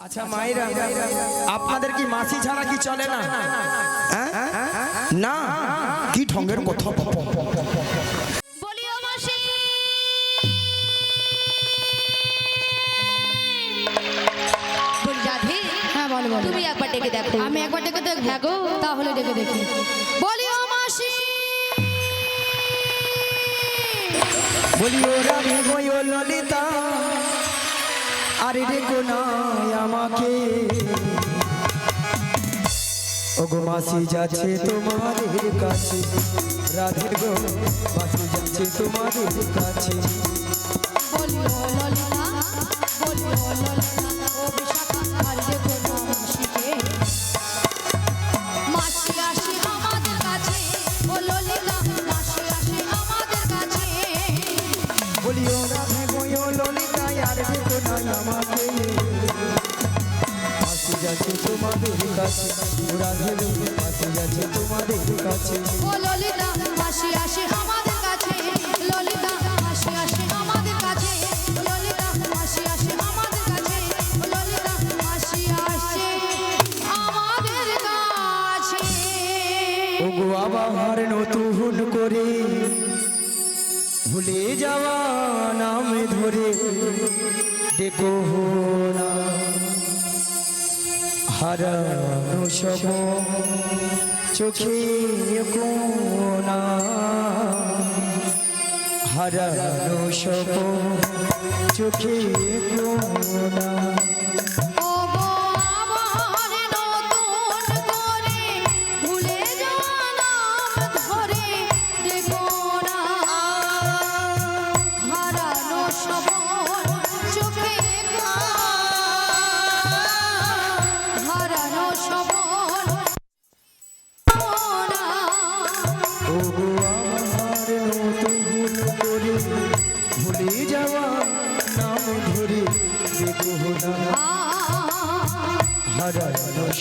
আচ্ছা মায়েরা আপনাদের কি মাসি ছাড়া কি চলে না? হ্যাঁ? না? কি ঢঙ্গের কথা? রাধে হ্যাঁ বলো বলো। তুমি একবার ডেকে দেখো। আমি একবার ডেকে দেখব। হ্যাঁ তাহলে ডেকে দেখি। বলি ও মাসি বলি ভেগোয় ললিতা। আরে দেখো না আমাকে। ওগো মাসি যাচ্ছে তোমার কাছে, রাধে গো মাসি যাচ্ছে তোমার কাছে। বলি ও ললিতা বলি ও ললিতা। কাছে। করে ভুলে যাওয়া নাম ধরে দেখো না। হারানো সব চোখে কোনা। হারানো সব চোখে কোনা।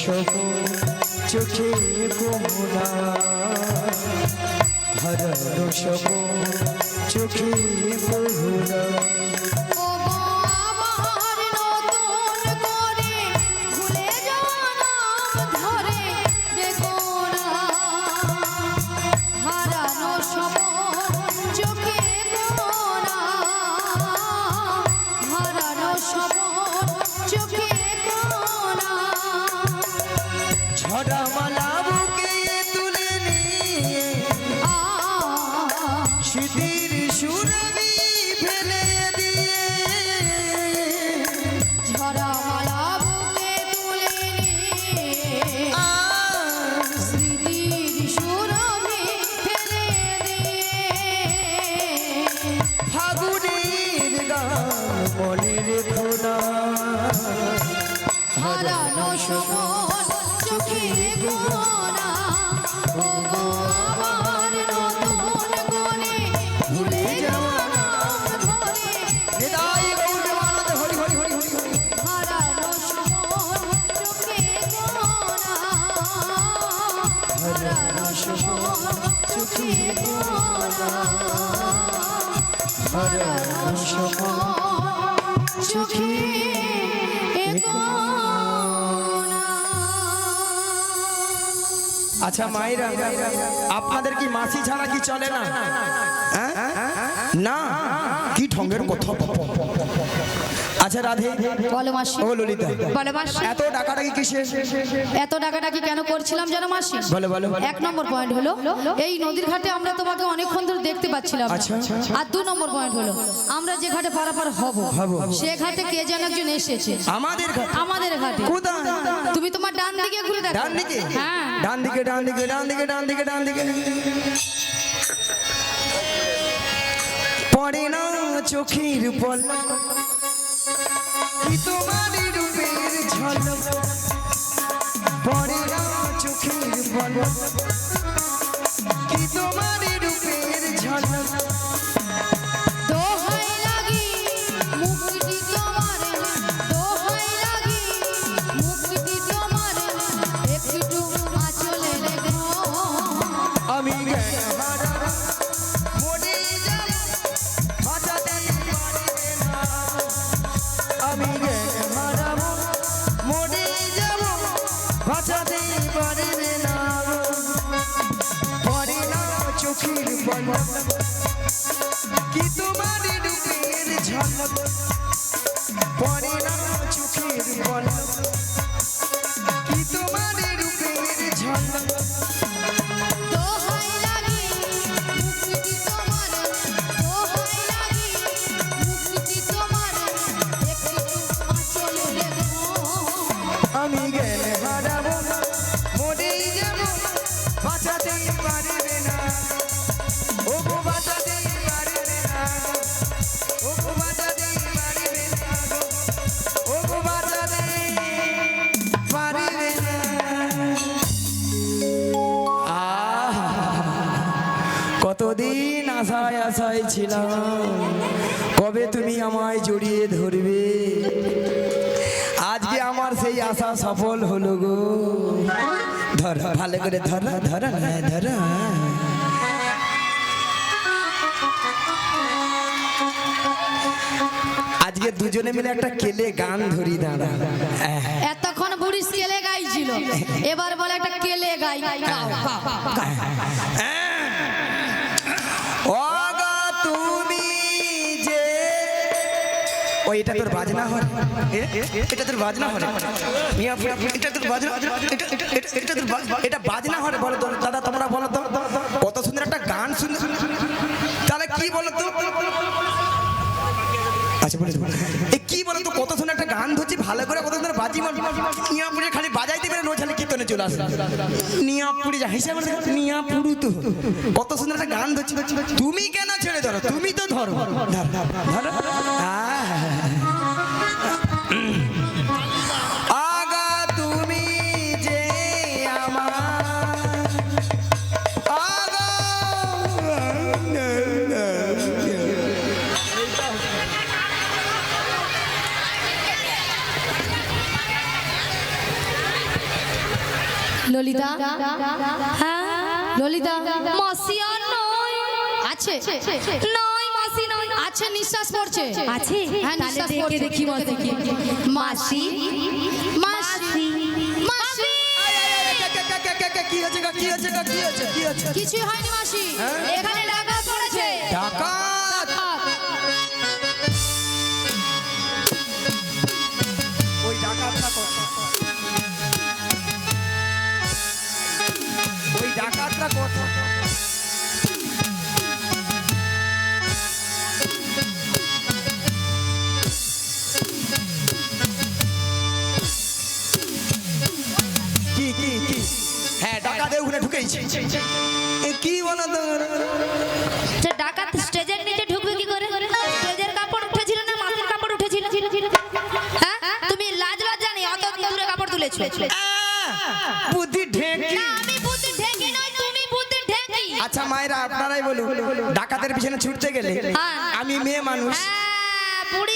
সব চোখে কোমনা হারানো চোখে মনে রেখো না হারানো সমন আচ্ছা মায়েরা আপনাদের কি মাসি ছাড়া কি চলে না? হ্যাঁ? না? কি ঢঙ্গের কথা? আচ্ছা রাধে। বলো মাসি। ও ললিতা। বলো মাসি। এত ডাকাডাকি কিসে এত টাকাটাকি কেন করছিলাম জানো মাসি? বলো বলো। এক নম্বর পয়েন্ট হলো এই নদীর ঘাটে আমরা তোমাকে অনেকক্ষণ ধরে দেখতে পাচ্ছিলাম আচ্ছা। আর দু নম্বর পয়েন্ট হলো আমরা যে ঘাটে পারাপার হব। সে ঘাটে কে যেন একজন এসেছে। আমাদের ঘাট। আমাদের ঘাটে। কোথায়? তুমি তোমার ডান দিকে ঘুরে দেখো। ডান দিকে? হ্যাঁ। ডান দিকে ডান দিকে ডান দিকে ডান দিকে ডান দিকে। পড়ে না চোখের পলক। কি তোমার পারিবে না পরিণাম চোখের পানা কতদিন আশায় আশায় ছিলাম কবে তুমি আমায় জড়িয়ে ধরবে? আজকে আমার সেই আশা সফল হলো গো। ধর ভালো করে ধর ধর ধর আজকে দুজনে মিলে একটা কেলে গান ধরি দাঁড়া। এতক্ষণ বুড়ি কেলে গাইছিল। এবার বলে একটা কেলে গাই ও এটা তোর বাজনা এ- এটা তোর বাজনা মিয়া এটা তোর বাজনা এটা তোর এটা বাজনা হয় বলো তো। দাদা তোমরা বলো তো। কত সুন্দর একটা গান শুনে তাহলে কি বলো তো? আচ্ছা এ কি বলো তো? কত সুন্দর একটা গান ধরছি ভালো করে কত সুন্দর বাজি নিয়াপুরে খালি বাজাইতে পারে নোছালে কীর্তনে চলে আসে নিয়াপুরি যা হিসাবে নিয়াপুরু তো। কত সুন্দর একটা গান ধরছি। তুমি কেন ছেড়ে ধরো? তুমি তো ধরো। ধর, ধর, ধরো আহ। আগা তুমি যে আমার আগা ললিতা? হ্যাঁ? ললিতা মাসি আর নয়। আছে। নয় আছে নিঃশ্বাস পড়ছে? আছে? হ্যাঁ তাহলে নিঃশ্বাস দেখে পড়ছে। দেখি মাসি দেখি মাসি। মাসি। মাসি। কি হয়েছে কি হয়েছে কি হয়েছে? কি হয়েছে? কিছুই হয়নি মাসি। এখানে ডাকা পড়েছে। ডাকাত? কি বলো তো সে ডাকাত স্টেজের নিচে ঢুকবে কি করে? স্টেজের কাপড় উঠেছিল না মাথার কাপড় উঠেছিল? হ্যাঁ? তুমি লাজ অত দূরে কাপড় তুলেছো। বুদ্ধি ঢেকি। আমি বুদ্ধি ঢেকে নয় তুমি বুদ্ধি ঢেকি। আচ্ছা মায়েরা আপনারাই বলুন ডাকাতের পিছনে ছুটতে গেলে হ্যাঁ। আমি মেয়ে মানুষ। হ্যাঁ বুড়ি